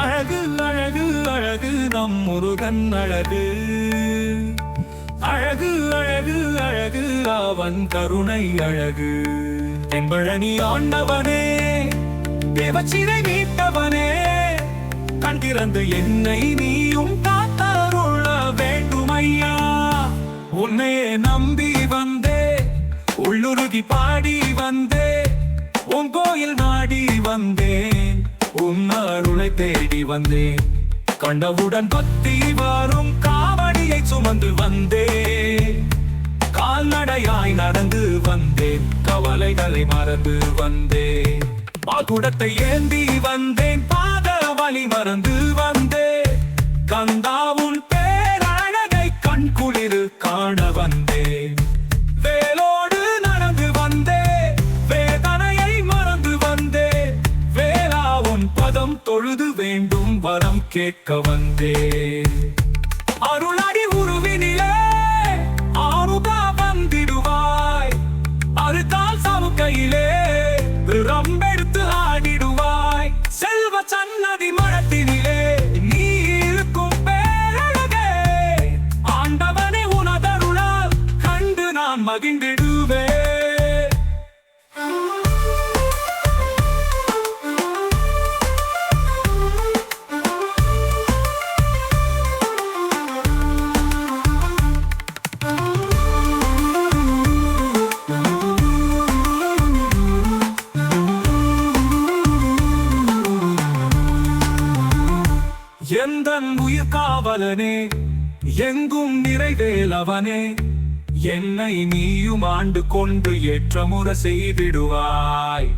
அழகு அழகு அழகு நம் முருகன் அழகு. அழகு அழகு அழகு அவன் கருணை அழகு. தென்பழனி ஆண்டவனே தேவச்சிறை மீட்டவனே கண் திறந்து என்னை நீயும் காத்தருள வேண்டுமையா? உன்னையே நம்பி வந்தே உள்ளுருகி பாடி வந்தே உன் கோயில் நாடி வந்தேன். உன் அருளை தேடி வந்தேன். கண்டவுடன் பக்தி வரும் காவடியை சுமந்து வந்தேன். கால்நடையாய் நடந்து வந்தேன். கவலைகளை மறந்து வந்தேன். பாகுடத்தை ஏந்தி வந்தேன். பாத வழி மறந்து வந்தேன். கந்தாவுன் கேட்க வந்தேன். அருளடி உருவினிலே ஆறுதா வந்திடுவாய். அறுத்தால் சவுக்கையிலே ரம்பெடுத்து ஆடிடுவாய். செல்வ சன்னதி மடத்தினிலே நீ இருக்கும் பேரழகே. ஆண்டவனை உனதருளால் கண்டு நான் மகிழ்ந்திடுவே எந்த உயிர் காவலனே எங்கும் நிறைவேலவனே என்னை நீயும் ஆண்டு கொண்டு ஏற்றமுற செய்திடுவாய்.